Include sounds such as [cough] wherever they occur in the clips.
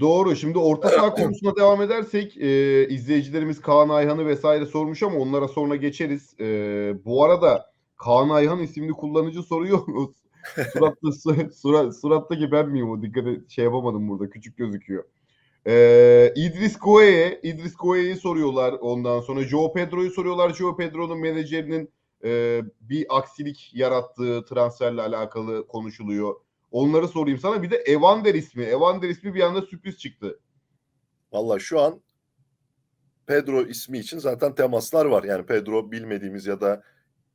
Doğru. Şimdi orta saha konusuna devam edersek e, izleyicilerimiz Kaan Ayhan'ı vesaire sormuş ama onlara sonra geçeriz. E, bu arada Kaan Ayhan isimli kullanıcı soruyor. [laughs] Suratta, su- sura, surattaki ben miyim o? Dikkat et, şey yapamadım burada. Küçük gözüküyor. E, İdris Goye, İdris Goye'yi soruyorlar ondan sonra. Joe Pedro'yu soruyorlar. Joe Pedro'nun menajerinin e, bir aksilik yarattığı transferle alakalı konuşuluyor. Onları sorayım sana. Bir de Evander ismi. Evander ismi bir anda sürpriz çıktı. Valla şu an Pedro ismi için zaten temaslar var. Yani Pedro bilmediğimiz ya da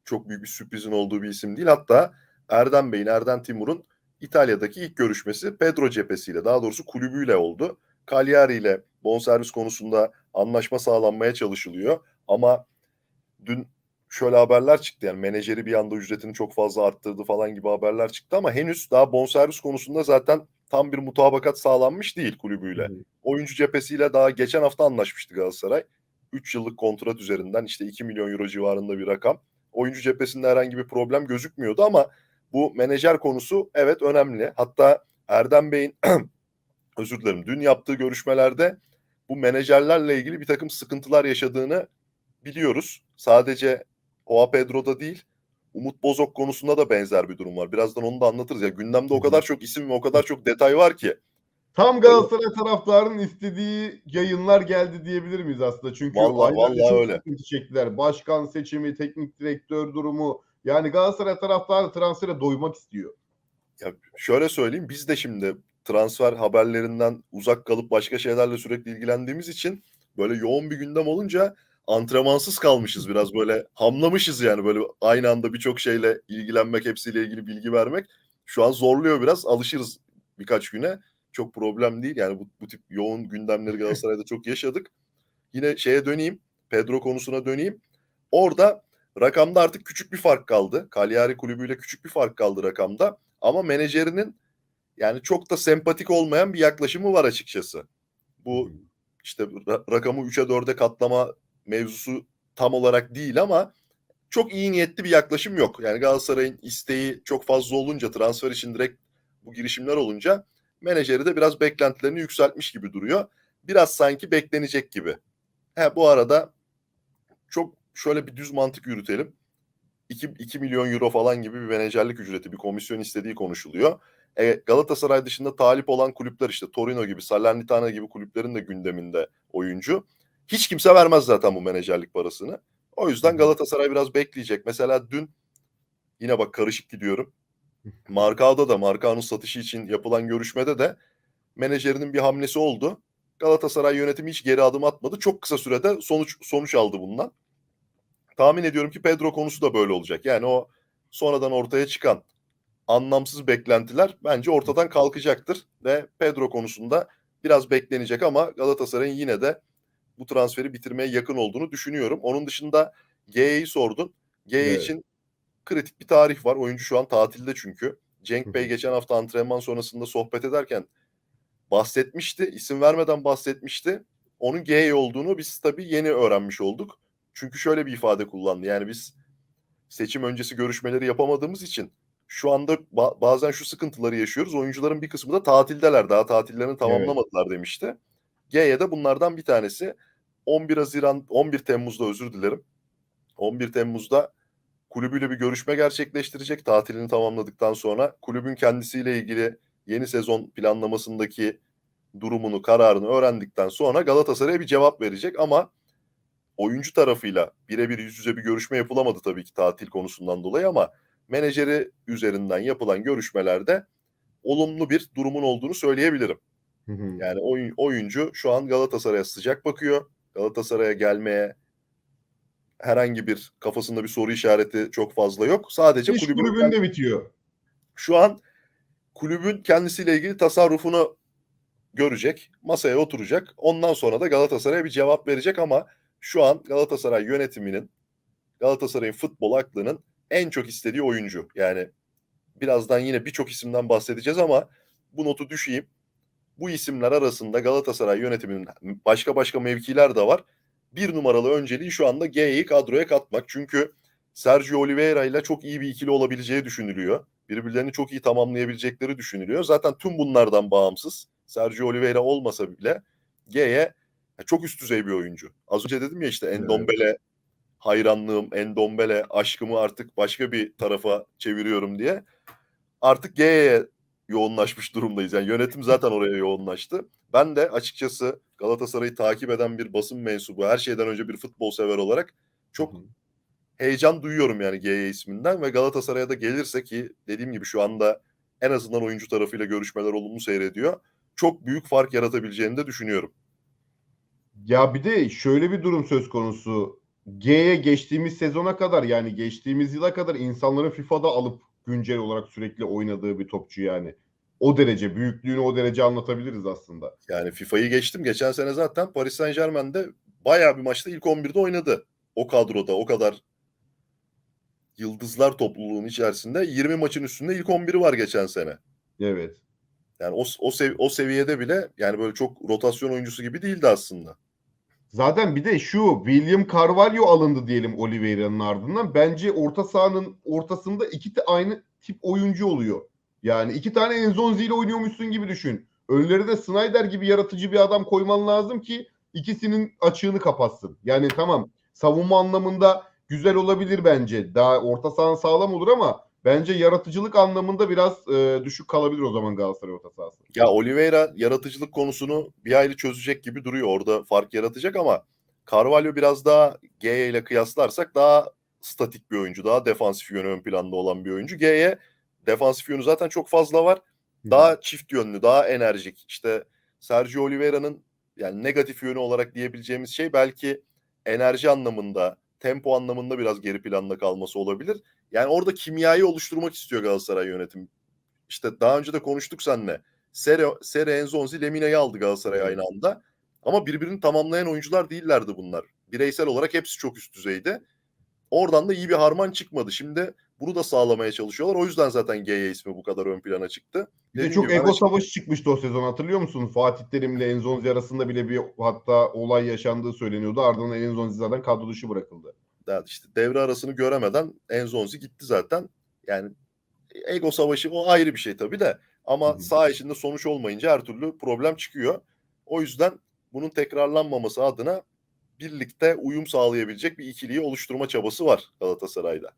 çok büyük bir sürprizin olduğu bir isim değil. Hatta Erdem Bey'in, Erdem Timur'un İtalya'daki ilk görüşmesi Pedro cephesiyle, daha doğrusu kulübüyle oldu. Cagliari ile bonservis konusunda anlaşma sağlanmaya çalışılıyor. Ama dün şöyle haberler çıktı yani menajeri bir anda ücretini çok fazla arttırdı falan gibi haberler çıktı ama henüz daha bonservis konusunda zaten tam bir mutabakat sağlanmış değil kulübüyle. Oyuncu cephesiyle daha geçen hafta anlaşmıştı Galatasaray. 3 yıllık kontrat üzerinden işte 2 milyon euro civarında bir rakam. Oyuncu cephesinde herhangi bir problem gözükmüyordu ama bu menajer konusu evet önemli. Hatta Erdem Bey'in [clears throat] özür dilerim dün yaptığı görüşmelerde bu menajerlerle ilgili bir takım sıkıntılar yaşadığını biliyoruz. Sadece Oa Pedro'da değil Umut Bozok konusunda da benzer bir durum var. Birazdan onu da anlatırız. Ya gündemde o kadar çok isim ve o kadar çok detay var ki. Tam Galatasaray taraftarının istediği yayınlar geldi diyebilir miyiz aslında? Çünkü Vallahi- vallahi öyle. çektiler. Başkan seçimi, teknik direktör durumu. Yani Galatasaray taraftarı transfere doymak istiyor. Ya şöyle söyleyeyim biz de şimdi transfer haberlerinden uzak kalıp başka şeylerle sürekli ilgilendiğimiz için böyle yoğun bir gündem olunca antrenmansız kalmışız biraz böyle hamlamışız yani böyle aynı anda birçok şeyle ilgilenmek hepsiyle ilgili bilgi vermek şu an zorluyor biraz alışırız birkaç güne. Çok problem değil yani bu, bu tip yoğun gündemleri [laughs] Galatasaray'da çok yaşadık. Yine şeye döneyim Pedro konusuna döneyim. Orada rakamda artık küçük bir fark kaldı. Cagliari kulübüyle küçük bir fark kaldı rakamda ama menajerinin yani çok da sempatik olmayan bir yaklaşımı var açıkçası. Bu işte ra- rakamı 3'e 4'e katlama mevzusu tam olarak değil ama çok iyi niyetli bir yaklaşım yok. Yani Galatasaray'ın isteği çok fazla olunca transfer için direkt bu girişimler olunca menajeri de biraz beklentilerini yükseltmiş gibi duruyor. Biraz sanki beklenecek gibi. He, bu arada çok şöyle bir düz mantık yürütelim. 2, 2 milyon euro falan gibi bir menajerlik ücreti, bir komisyon istediği konuşuluyor. E, Galatasaray dışında talip olan kulüpler işte Torino gibi, Salernitana gibi kulüplerin de gündeminde oyuncu. Hiç kimse vermez zaten bu menajerlik parasını. O yüzden Galatasaray biraz bekleyecek. Mesela dün yine bak karışık gidiyorum. Markao'da da Markao'nun satışı için yapılan görüşmede de menajerinin bir hamlesi oldu. Galatasaray yönetimi hiç geri adım atmadı. Çok kısa sürede sonuç sonuç aldı bundan. Tahmin ediyorum ki Pedro konusu da böyle olacak. Yani o sonradan ortaya çıkan anlamsız beklentiler bence ortadan kalkacaktır ve Pedro konusunda biraz beklenecek ama Galatasaray'ın yine de bu transferi bitirmeye yakın olduğunu düşünüyorum. Onun dışında G'yi sordun. G Evet. için kritik bir tarih var. Oyuncu şu an tatilde çünkü. Cenk Bey geçen hafta antrenman sonrasında sohbet ederken bahsetmişti. İsim vermeden bahsetmişti. Onun G olduğunu biz tabii yeni öğrenmiş olduk. Çünkü şöyle bir ifade kullandı. Yani biz seçim öncesi görüşmeleri yapamadığımız için şu anda ba- bazen şu sıkıntıları yaşıyoruz. Oyuncuların bir kısmı da tatildeler. Daha tatillerini tamamlamadılar demişti. G'ye de bunlardan bir tanesi. 11 Haziran, 11 Temmuz'da özür dilerim. 11 Temmuz'da kulübüyle bir görüşme gerçekleştirecek tatilini tamamladıktan sonra. Kulübün kendisiyle ilgili yeni sezon planlamasındaki durumunu, kararını öğrendikten sonra Galatasaray'a bir cevap verecek ama oyuncu tarafıyla birebir yüz yüze bir görüşme yapılamadı tabii ki tatil konusundan dolayı ama menajeri üzerinden yapılan görüşmelerde olumlu bir durumun olduğunu söyleyebilirim. Yani oyun, oyuncu şu an Galatasaray'a sıcak bakıyor. Galatasaray'a gelmeye herhangi bir kafasında bir soru işareti çok fazla yok. Sadece İş kulübün kulübünde bitiyor. şu an kulübün kendisiyle ilgili tasarrufunu görecek, masaya oturacak. Ondan sonra da Galatasaray'a bir cevap verecek ama şu an Galatasaray yönetiminin, Galatasaray'ın futbol aklının en çok istediği oyuncu. Yani birazdan yine birçok isimden bahsedeceğiz ama bu notu düşeyim. Bu isimler arasında Galatasaray yönetiminin başka başka mevkiler de var. Bir numaralı önceliği şu anda G'yi kadroya katmak. Çünkü Sergio Oliveira ile çok iyi bir ikili olabileceği düşünülüyor. Birbirlerini çok iyi tamamlayabilecekleri düşünülüyor. Zaten tüm bunlardan bağımsız Sergio Oliveira olmasa bile G'ye çok üst düzey bir oyuncu. Az önce dedim ya işte Endombele hayranlığım, Endombele aşkımı artık başka bir tarafa çeviriyorum diye. Artık G'ye yoğunlaşmış durumdayız. Yani yönetim zaten oraya yoğunlaştı. Ben de açıkçası Galatasaray'ı takip eden bir basın mensubu, her şeyden önce bir futbol sever olarak çok heyecan duyuyorum yani GY isminden ve Galatasaray'a da gelirse ki dediğim gibi şu anda en azından oyuncu tarafıyla görüşmeler olumlu seyrediyor. Çok büyük fark yaratabileceğini de düşünüyorum. Ya bir de şöyle bir durum söz konusu. G'ye geçtiğimiz sezona kadar yani geçtiğimiz yıla kadar insanların FIFA'da alıp güncel olarak sürekli oynadığı bir topçu yani. O derece büyüklüğünü o derece anlatabiliriz aslında. Yani FIFA'yı geçtim. Geçen sene zaten Paris Saint Germain'de bayağı bir maçta ilk 11'de oynadı. O kadroda o kadar yıldızlar topluluğunun içerisinde 20 maçın üstünde ilk 11'i var geçen sene. Evet. Yani o, o, sev- o seviyede bile yani böyle çok rotasyon oyuncusu gibi değildi aslında. Zaten bir de şu William Carvalho alındı diyelim Oliveira'nın ardından. Bence orta sahanın ortasında iki de aynı tip oyuncu oluyor. Yani iki tane Enzonzi ile oynuyormuşsun gibi düşün. Önlerine de Snyder gibi yaratıcı bir adam koyman lazım ki ikisinin açığını kapatsın. Yani tamam savunma anlamında güzel olabilir bence. Daha orta sahan sağlam olur ama bence yaratıcılık anlamında biraz e, düşük kalabilir o zaman Galatasaray orta sahası. Ya Oliveira yaratıcılık konusunu bir ayrı çözecek gibi duruyor. Orada fark yaratacak ama Carvalho biraz daha G'ye ile kıyaslarsak daha statik bir oyuncu. Daha defansif yönü ön planda olan bir oyuncu. G'ye defansif yönü zaten çok fazla var. Daha çift yönlü, daha enerjik. İşte Sergio Oliveira'nın yani negatif yönü olarak diyebileceğimiz şey belki enerji anlamında, tempo anlamında biraz geri planda kalması olabilir. Yani orada kimyayı oluşturmak istiyor Galatasaray yönetim. İşte daha önce de konuştuk seninle. Sere, Sere Enzonzi, Lemine'yi aldı Galatasaray aynı anda. Ama birbirini tamamlayan oyuncular değillerdi bunlar. Bireysel olarak hepsi çok üst düzeyde. Oradan da iyi bir harman çıkmadı. Şimdi bunu da sağlamaya çalışıyorlar. O yüzden zaten GY ismi bu kadar ön plana çıktı. Bir de çok gibi ego savaşı çıkmıştı o sezon hatırlıyor musun? Fatih Terim'le Enzonzi arasında bile bir hatta olay yaşandığı söyleniyordu. Ardından Enzonzi zaten kadro dışı bırakıldı. Yani işte devre arasını göremeden Enzonzi gitti zaten. Yani ego savaşı o ayrı bir şey tabii de. Ama Hı hı. saha içinde sonuç olmayınca her türlü problem çıkıyor. O yüzden bunun tekrarlanmaması adına birlikte uyum sağlayabilecek bir ikiliyi oluşturma çabası var Galatasaray'da.